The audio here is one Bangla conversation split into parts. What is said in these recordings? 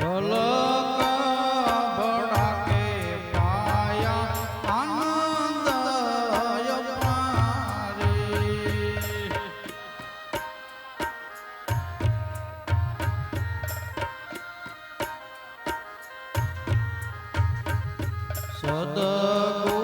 Hello. Santa Cruz.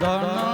ધન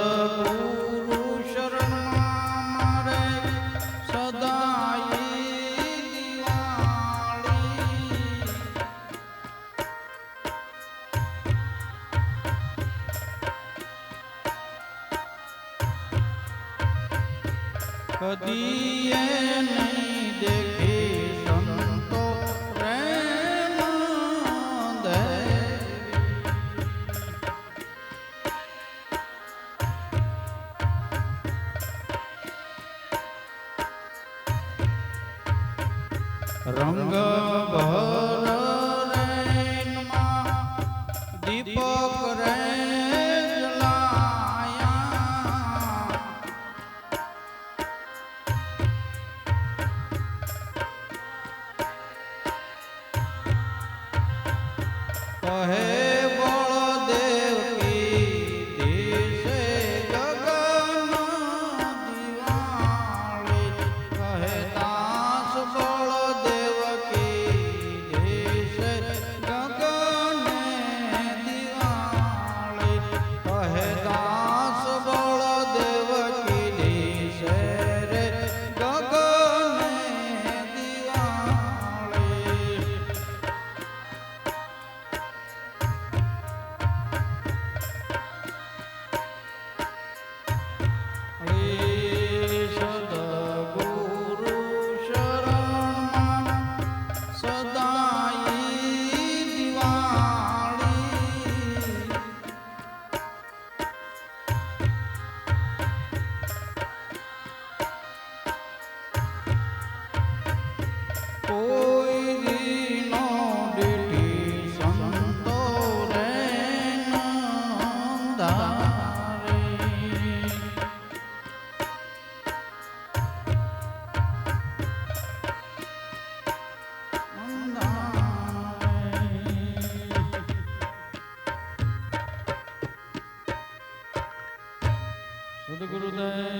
কদিয়ে নাই দেখে সন্ত রঙ্গ ভর দীপক রে হে Amen.